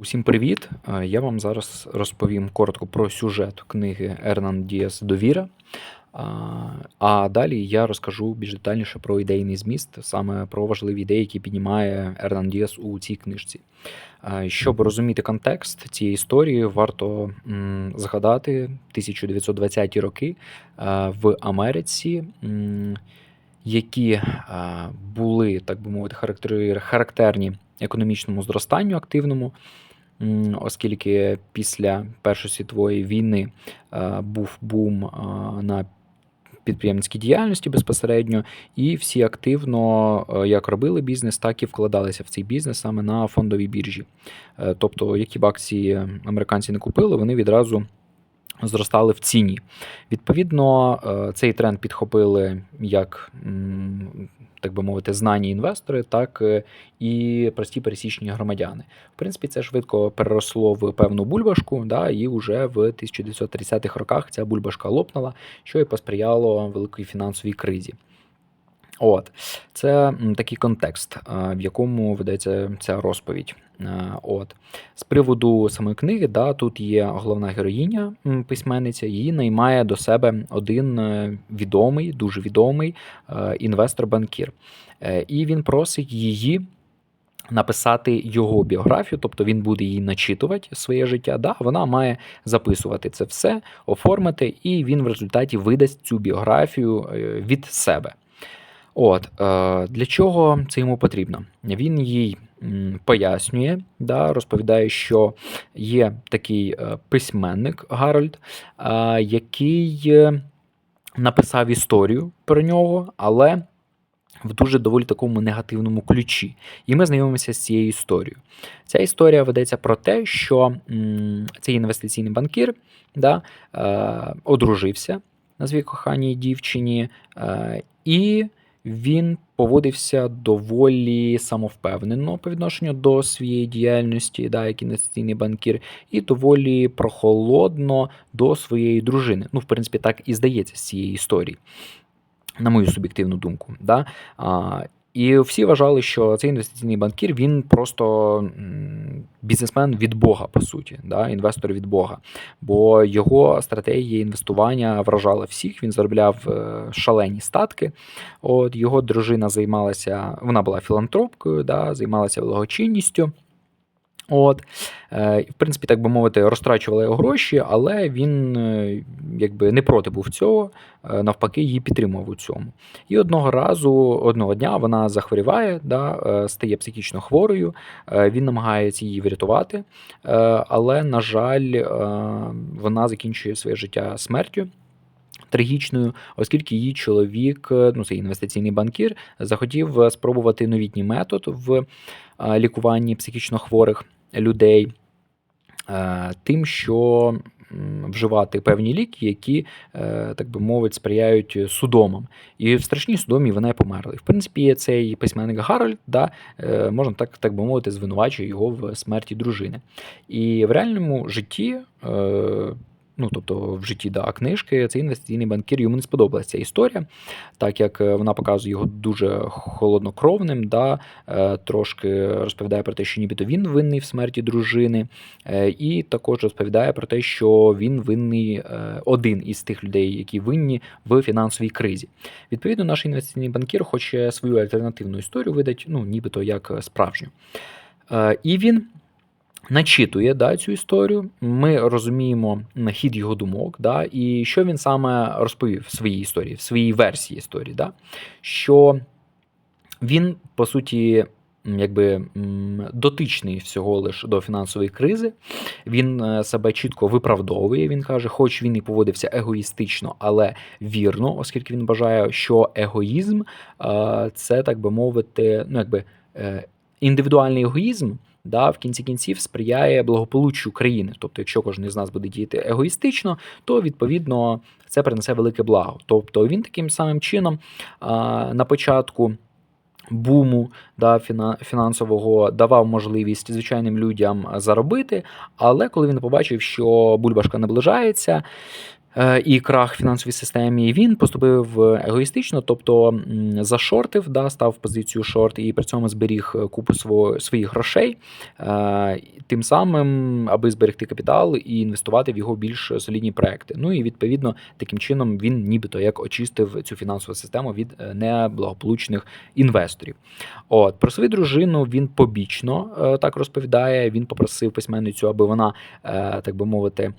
Усім привіт! Е, Я вам зараз розповім коротко про сюжет книги Ернан Діас Довіра. А, А далі я розкажу більш детальніше про ідейний зміст, саме про важливі ідеї, які піднімає Ернан Діас у цій книжці. Е, Щоб розуміти контекст цієї історії, варто згадати 1920-ті роки е, в Америці. які е, були, так би мовити, характерні економічному зростанню активному, оскільки після Першої світової війни е, був бум е, на підприємницькій діяльності безпосередньо, і всі активно е, як робили бізнес, так і вкладалися в цей бізнес саме на фондовій біржі. Тобто, які б акції американці не купили, вони відразу зростали в ціні. Відповідно, цей тренд підхопили як, так би мовити, знані інвестори, так е, і прості пересічні громадяни. В принципі, це швидко переросло в певну бульбашку, да, і вже в 1930-х роках ця бульбашка лопнула, що і посприяло великій фінансовій кризі. От, це такий контекст, е, в якому ведеться ця розповідь. Е, От. З приводу самої книги, да, тут є головна героїня, письменниця, її наймає до себе один е, відомий, дуже відомий е, інвестор-банкір. І він просить її написати його біографію, тобто він буде її начитувати своє життя. Да, вона має записувати це все, оформити, і він в результаті видасть цю біографію від себе. От для чого це йому потрібно? Він їй пояснює, да, розповідає, що є такий е, письменник Гарольд, е, який е, написав історію про нього, але в дуже доволі такому негативному ключі. І ми знайомимося з цією історією. Ця історія ведеться про те, що цей інвестиційний банкір да, одружився на своїй коханій дівчині, і він поводився доволі самовпевнено по відношенню до своєї діяльності, да, як інвестиційний банкір, і доволі прохолодно до своєї дружини. Ну, в принципі, так і здається з цієї історії, на мою суб'єктивну думку. Да? А, і всі вважали, що цей інвестиційний банкір він просто бізнесмен від Бога, по суті, да? інвестор від Бога. Бо його стратегія інвестування вражала всіх. Він заробляв е, шалені статки. От його дружина займалася, вона була філантропкою, да? займалася благочинністю. От, е, в принципі, так би мовити, розтрачувала його гроші, але він е, якби не проти був цього, е, навпаки, її підтримував у цьому. І одного разу, одного дня вона захворіває, да, стає психічно хворою, він намагається її врятувати, але, на жаль, вона закінчує своє життя смертю. Трагічною, оскільки її чоловік, ну це інвестиційний банкір, захотів спробувати новітній метод в лікуванні психічно хворих людей, е, тим, що вживати певні ліки, які, е, так би мовити, сприяють судомам. І в страшній судомі вона померла. І в принципі, цей письменник Гарольд, да, е, можна так, так би мовити, звинувачує його в смерті дружини. І в реальному житті. Ну, тобто в житті да, книжки, цей інвестиційний банкір йому не сподобалася ця історія, так як е, вона показує його дуже холоднокровним, да, е, трошки розповідає про те, що нібито він винний в смерті дружини, е, і також розповідає про те, що він винний один із тих людей, які винні в фінансовій кризі. Відповідно, наш інвестиційний банкір хоче свою альтернативну історію видати, ну, нібито як справжню. І він начитує да, цю історію. Ми розуміємо хід його думок, да, і що він саме розповів в своїй історії, в своїй версії історії. Да, що він, по суті, якби дотичний всього лиш до фінансової кризи. Він е, себе чітко виправдовує. Він каже, хоч він і поводився егоїстично, але вірно, оскільки він бажає, що егоїзм е, це, так би мовити, ну якби е, індивідуальний егоїзм. Да, в кінці кінців сприяє благополуччю країни. Тобто, якщо кожен із нас буде діяти егоїстично, то відповідно це принесе велике благо. Тобто він таким самим чином а, на початку буму да, фінансового давав можливість звичайним людям заробити. Але коли він побачив, що бульбашка наближається, і крах фінансовій системі, він поступив егоїстично, тобто зашортив, да, став в позицію шорт і при цьому зберіг е, купу сво- своїх грошей, е, тим самим, аби зберегти капітал і інвестувати в його більш солідні проекти. Ну і відповідно таким чином він нібито як очистив цю фінансову систему від е, неблагополучних інвесторів. От про свою дружину він побічно е, так розповідає. Він попросив письменницю, аби вона, е, так би мовити, е,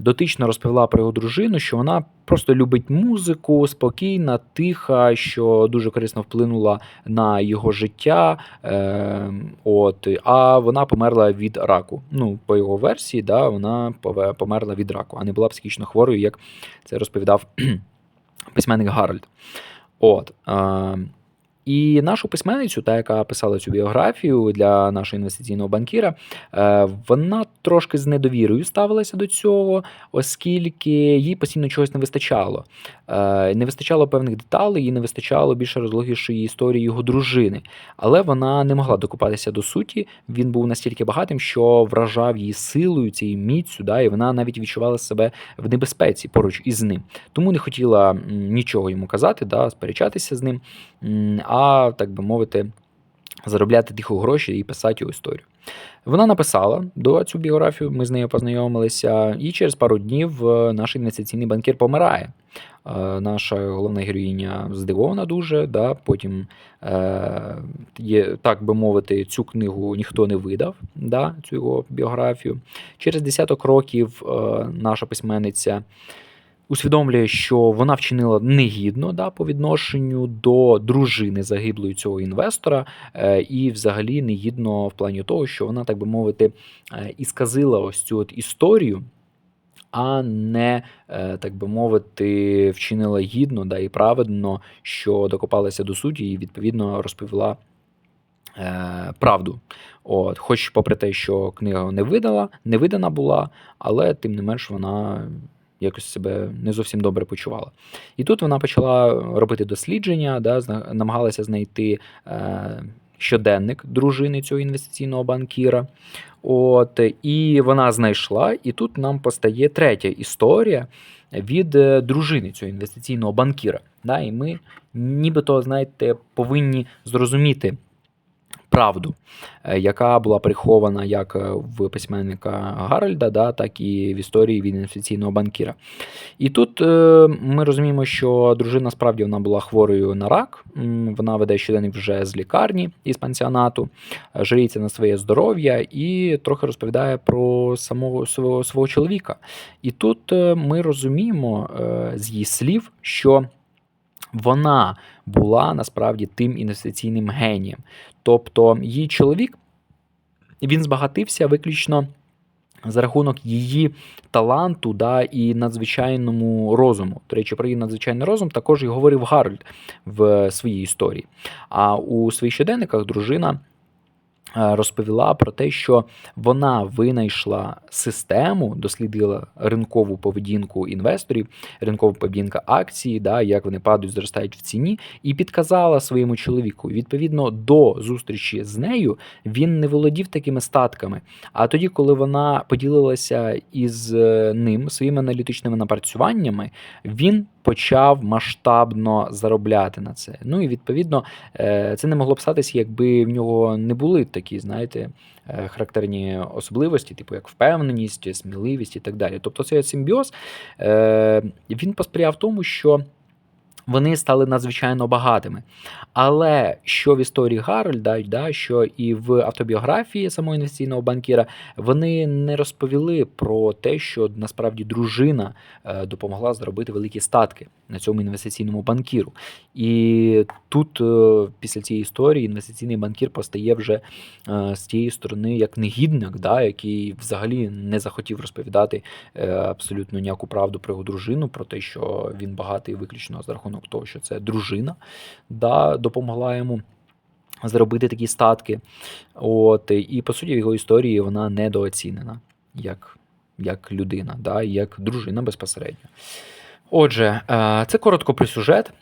дотично розповіла про його дружину, що вона просто любить музику, спокійна, тиха, що дуже корисно вплинула на його життя. Е, от, а вона померла від раку. Ну, по його версії, да, вона померла від раку, а не була психічно хворою, як це розповідав письменник Гарольд. От. Е, і нашу письменницю, та яка писала цю біографію для нашого інвестиційного банкіра, е, вона трошки з недовірою ставилася до цього, оскільки їй постійно чогось не вистачало. Е, Не вистачало певних деталей, їй не вистачало більше розлогішої історії його дружини. Але вона не могла докопатися до суті. Він був настільки багатим, що вражав її силою, цією міцю, да, і вона навіть відчувала себе в небезпеці поруч із ним. Тому не хотіла нічого йому казати, да, сперечатися з ним, а так би мовити, заробляти тихо гроші і писати історію. Вона написала до цю біографію, ми з нею познайомилися, і через пару днів е, наш інвестиційний банкір помирає. Е, Наша головна героїня здивована дуже. Да? Потім, е, є, так би мовити, цю книгу ніхто не видав, да? цю його біографію. Через десяток років наша письменниця усвідомлює, що вона вчинила негідно да, по відношенню до дружини загиблої цього інвестора, е, і взагалі негідно в плані того, що вона, так би мовити, е, і сказила ось цю от історію. А не, е, так би мовити, вчинила гідно да, і праведно, що докопалася до суті і відповідно розповіла е, правду. От, хоч, попри те, що книга не видала, не видана була, але тим не менш вона якось себе не зовсім добре почувала. І тут вона почала робити дослідження, да, намагалася знайти е, щоденник дружини цього інвестиційного банкіра. От, і вона знайшла, і тут нам постає третя історія від е, дружини цього інвестиційного банкіра. Да, і ми нібито, знаєте, повинні зрозуміти правду, е, яка була прихована як е, в письменника Гарольда, да, так і в історії від інвестиційного банкіра. І тут е, ми розуміємо, що дружина справді вона була хворою на рак. Вона веде щоденник вже з лікарні із пансіонату, жаліється на своє здоров'я і трохи розповідає про самого свого, свого чоловіка. І тут ми розуміємо з її слів, що вона була насправді тим інвестиційним генієм. Тобто її чоловік він збагатився виключно за рахунок її таланту да, і надзвичайному розуму. До речі, про її надзвичайний розум також і говорив Гарольд в своїй історії. А у своїх щоденниках дружина розповіла про те, що вона винайшла систему, дослідила ринкову поведінку інвесторів, ринкову поведінку акцій, да, як вони падають, зростають в ціні, і підказала своєму чоловіку. Відповідно до зустрічі з нею він не володів такими статками. А тоді, коли вона поділилася із е, ним своїми аналітичними напрацюваннями, він почав масштабно заробляти на це. Ну і відповідно е, це не могло б статися, якби в нього не були такі, знаєте, е, характерні особливості, типу як впевненість, сміливість і так далі. Тобто цей симбіоз е, він посприяв тому, що. Вони стали надзвичайно багатими. Але що в історії Гарольда, да, що і в автобіографії самого інвестиційного банкіра, вони не розповіли про те, що насправді дружина е, допомогла зробити великі статки на цьому інвестиційному банкіру. І тут, е, після цієї історії, інвестиційний банкір постає вже е, з тієї сторони як негідник, да, який взагалі не захотів розповідати абсолютно ніяку правду про його дружину, про те, що він багатий виключно за рахунок того, що це дружина да, допомогла йому. Зробити такі статки. От, і по суті, в його історії вона недооцінена як, як людина, да, як дружина безпосередньо. Отже, е, це коротко про сюжет,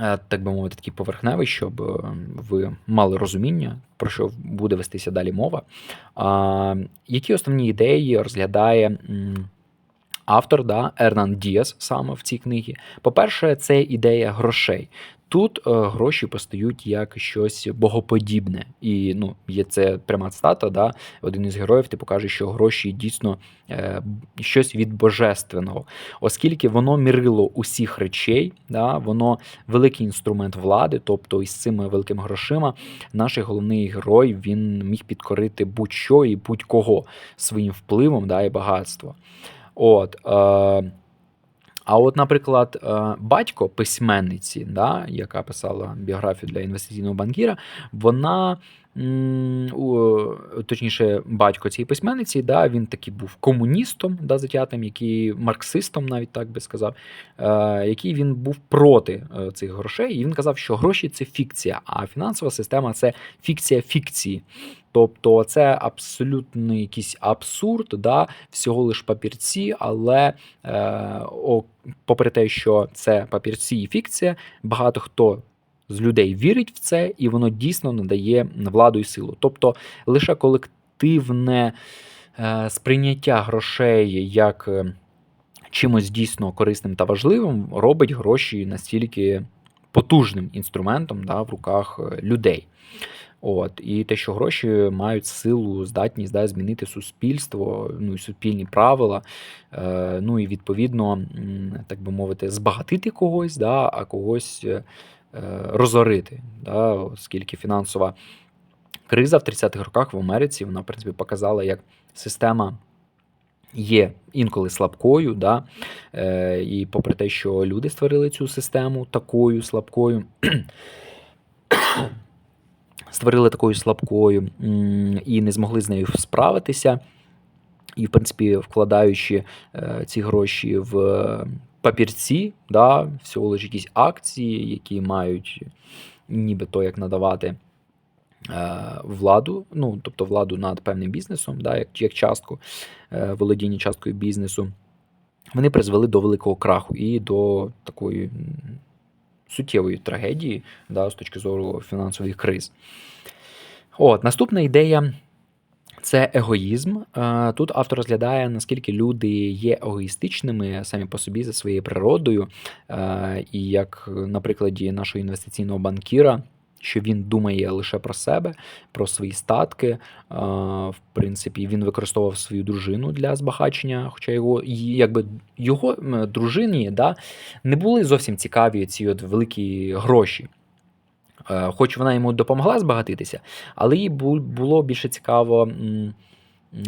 е, так би мовити, такий поверхневий, щоб е, ви мали розуміння, про що буде вестися далі мова. Які основні ідеї розглядає автор, да, Ернан Діас саме в цій книгі. По-перше, це ідея грошей. Тут е, гроші постають як щось богоподібне. І ну, є це пряма цитата, да? один із героїв типу каже, що гроші дійсно е, щось від божественного, оскільки воно мірило усіх речей, да? воно великий інструмент влади, тобто із цими великими грошима наш головний герой він міг підкорити будь-що і будь-кого своїм впливом да, і багатство. От, е, а от, наприклад, е, батько письменниці, да, яка писала біографію для інвестиційного банкіра, вона. Точніше, батько цієї письменниці, да, він таки був комуністом, да, затятим, який марксистом, навіть так би сказав, е, який він був проти е, цих грошей. І він казав, що гроші це фікція, а фінансова система це фікція фікції. Тобто це абсолютно якийсь абсурд, да, всього лиш папірці, але е, о, попри те, що це папірці і фікція, багато хто з людей вірить в це, і воно дійсно надає владу і силу. Тобто лише колективне е, сприйняття грошей як е, чимось дійсно корисним та важливим робить гроші настільки потужним інструментом да, в руках е, людей. От і те, що гроші мають силу, здатність да, змінити суспільство, ну і суспільні правила, е, ну і відповідно, так би мовити, збагатити когось, да, а когось розорити, да, оскільки фінансова криза в 30-х роках в Америці вона в принципі показала, як система. Є інколи слабкою, да? Е, і попри те, що люди створили цю систему такою слабкою, створили такою слабкою і не змогли з нею справитися. І, в принципі, вкладаючи е, ці гроші в папірці, да, всього лише якісь акції, які мають нібито як надавати е, владу, ну, тобто владу над певним бізнесом, да, як як частку е, володіння часткою бізнесу, вони призвели до великого краху і до такої суттєвої трагедії да, з точки зору фінансових криз. От, Наступна ідея це егоїзм. Тут автор розглядає, наскільки люди є егоїстичними самі по собі за своєю природою, і як на прикладі нашого інвестиційного банкіра що він думає лише про себе, про свої статки. В принципі, він використовував свою дружину для збагачення, хоча його якби його дружині да, не були зовсім цікаві ці от великі гроші. Е, хоч вона йому допомогла збагатитися, але їй було більше цікаво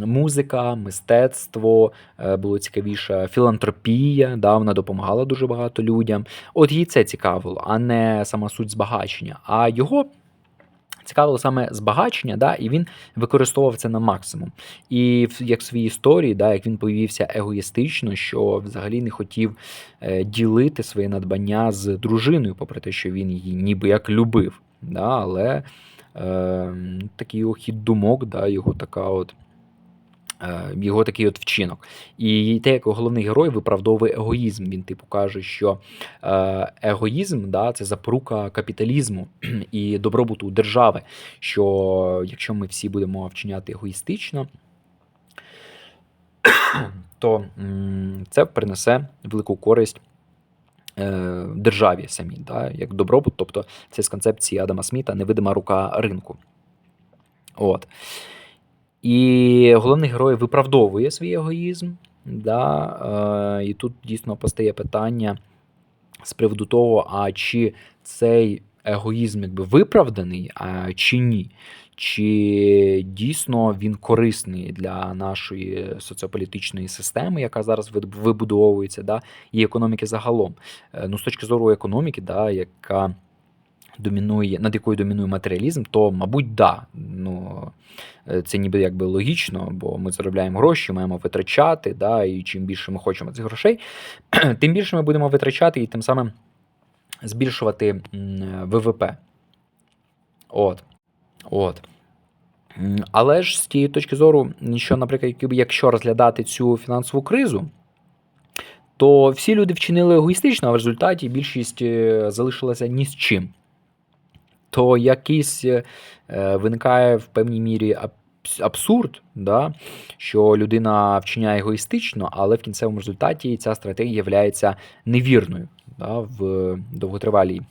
музика, мистецтво, е, було цікавіше, філантропія, да, вона допомагала дуже багато людям. От їй це цікавило, а не сама суть збагачення. А його. Цікавило саме збагачення, да, і він використовував це на максимум. І як в своїй історії, да, як він повівся егоїстично, що взагалі не хотів е, ділити своє надбання з дружиною, попри те, що він її ніби як любив. Да, Але е, такий його хід думок, да, його така от. Е, його такий от вчинок. І те, як головний герой виправдовує егоїзм. Він типу каже, що е, егоїзм да, це запорука капіталізму і добробуту держави. Що якщо ми всі будемо вчиняти егоїстично, то це принесе велику користь. Е, державі самі, да, як добробут, тобто це з концепції Адама Сміта невидима рука ринку. От. І головний герой виправдовує свій егоїзм. Да? Е, І тут дійсно постає питання з приводу того, а чи цей егоїзм якби виправданий, а чи ні. Чи дійсно він корисний для нашої соціополітичної системи, яка зараз вибудовується, да, і економіки загалом? Е, ну, З точки зору економіки, да, яка домінує, над якою домінує матеріалізм, то, мабуть, да. Ну, е, Це ніби якби логічно, бо ми заробляємо гроші, маємо витрачати, да, і чим більше ми хочемо цих грошей, тим більше ми будемо витрачати і тим самим збільшувати ВВП. От. От. Але ж з тієї точки зору, що, наприклад, якщо розглядати цю фінансову кризу, то всі люди вчинили егоїстично, а в результаті більшість е, залишилася ні з чим то якийсь е, виникає в певній мірі абсурд, да, що людина вчиняє егоїстично, але в кінцевому результаті ця стратегія є невірною да, в довготривалій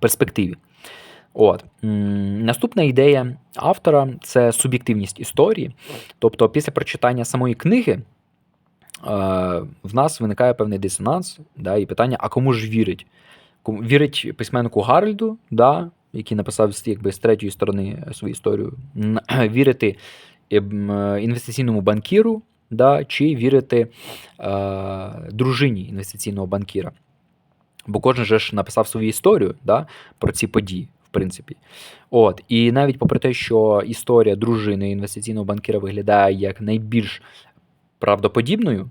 перспективі. От. Наступна ідея автора це суб'єктивність історії. Тобто, після прочитання самої книги е, в нас виникає певний дисонанс, да, і питання: а кому ж вірить? Вірить письменнику Гарольду, да, який написав якби, з третьої сторони свою історію, вірити ем, е, інвестиційному банкіру, да, чи вірити е, дружині інвестиційного банкіра. Бо кожен же ж написав свою історію да, про ці події, в принципі. От, і навіть попри те, що історія дружини інвестиційного банкіра виглядає як найбільш правдоподібною,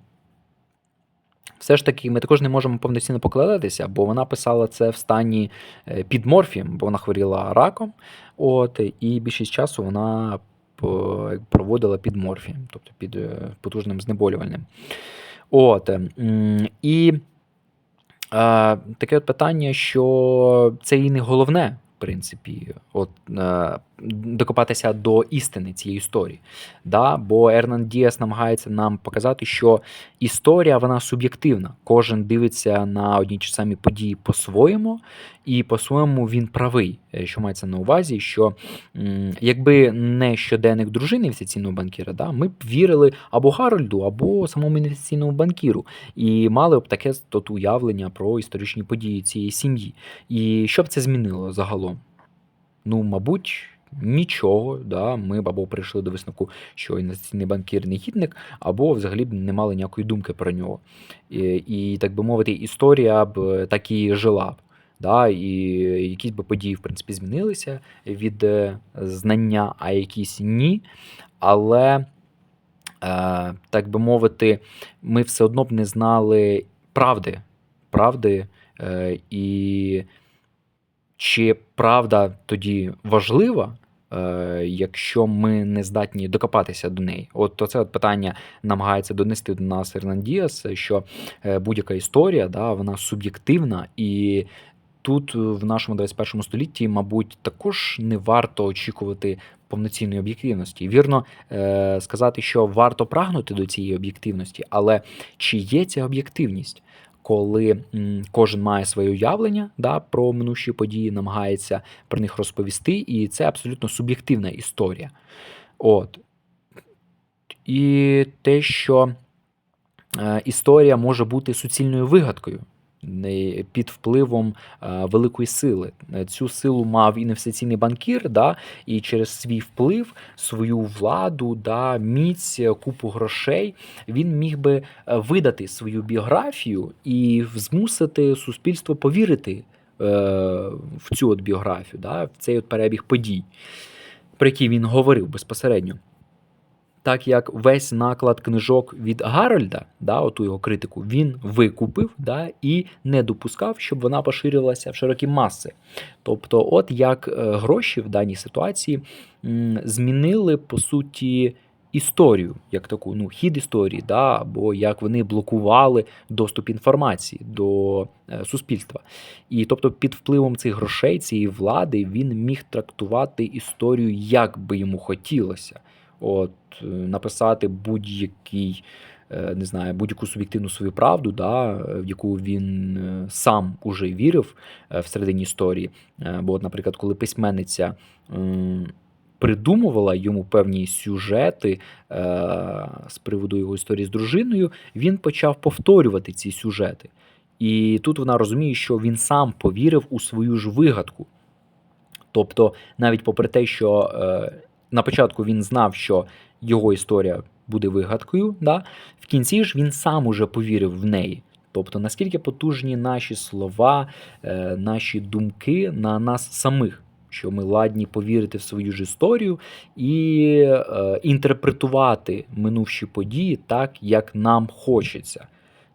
все ж таки ми також не можемо повноцінно покладатися, бо вона писала це в стані е, під морфієм, бо вона хворіла раком. От, і більшість часу вона проводила під морфієм, тобто під е, потужним знеболювальним. От, і таке от питання, що це і не головне, принципі, от, е, докопатися до істини цієї історії. Да? Бо Ернан Діас намагається нам показати, що історія вона суб'єктивна. Кожен дивиться на одні чи самі події по-своєму, і по-своєму він правий. Е, Що мається на увазі, що якби не щоденник дружини інвестиційного банкіра, да, ми б вірили або Гарольду, або самому інвестиційному банкіру, і мали б таке тут уявлення про історичні події цієї сім'ї. І що б це змінило загалом? Ну, мабуть. Нічого, да, ми б або прийшли до висновку, що інвестиційний банкір негідник, або взагалі б не мали ніякої думки про нього. І, і так би мовити, історія б так і жила б. Да, і якісь би події, в принципі, змінилися від е, знання, а якісь ні. Але, е, так би мовити, ми все одно б не знали правди. Правди е, і чи правда тоді важлива, якщо ми не здатні докопатися до неї? От то це от питання намагається донести до нас Ернандіас, що будь-яка історія, да, вона суб'єктивна, і тут е, в нашому 21 столітті, мабуть, також не варто очікувати повноцінної об'єктивності. Вірно е, сказати, що варто прагнути до цієї об'єктивності, але чи є ця об'єктивність? Коли кожен має своє уявлення да, про минущі події, намагається про них розповісти, і це абсолютно суб'єктивна історія. От. І те, що е, історія може бути суцільною вигадкою під впливом е, великої сили. Е, Цю силу мав інвестиційний банкір, да, і через свій вплив, свою владу, да, міць, е, купу грошей він міг би видати свою біографію і змусити суспільство повірити в цю от біографію, да, в цей от перебіг подій, про які він говорив безпосередньо. Так як весь наклад книжок від Гарольда, да, оту його критику, він викупив да, і не допускав, щоб вона поширювалася в широкі маси. Тобто, от як е, гроші в даній ситуації змінили по суті історію, як таку, ну, хід історії, да, або як вони блокували доступ інформації до е, суспільства. І тобто, під впливом цих грошей, цієї влади, він міг трактувати історію, як би йому хотілося. От, е, написати будь-який, е, не знаю, будь-яку суб'єктивну свою правду, да, в яку він е, сам уже вірив всередині історії. Бо, от, наприклад, коли письменниця придумувала йому певні сюжети з приводу його історії з дружиною, він почав повторювати ці сюжети. І тут вона розуміє, що він сам повірив у свою ж вигадку. Тобто, навіть попри те, що на початку він знав, що його історія буде вигадкою, да, в кінці ж він сам уже повірив в неї. Тобто, наскільки потужні наші слова, е, наші думки на нас самих, що ми ладні повірити в свою ж історію і е, інтерпретувати минувші події так, як нам хочеться.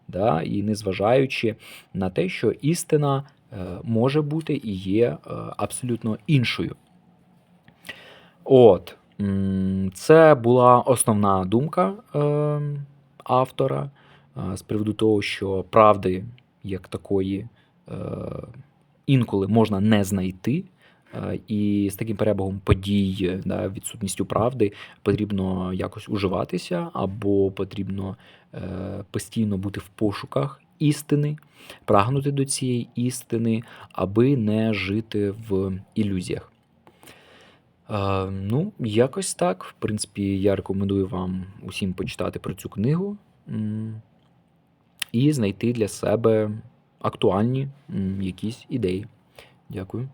Да? І незважаючи на те, що істина е, може бути і є е, абсолютно іншою. От, це була основна думка е, автора е, з приводу того, що правди як такої е, інколи можна не знайти. І з таким перебігом подій, да, відсутністю правди, потрібно якось уживатися, або потрібно е, постійно бути в пошуках істини, прагнути до цієї істини, аби не жити в ілюзіях. Е, ну, якось так. В принципі, я рекомендую вам усім почитати про цю книгу і знайти для себе актуальні якісь ідеї. Дякую.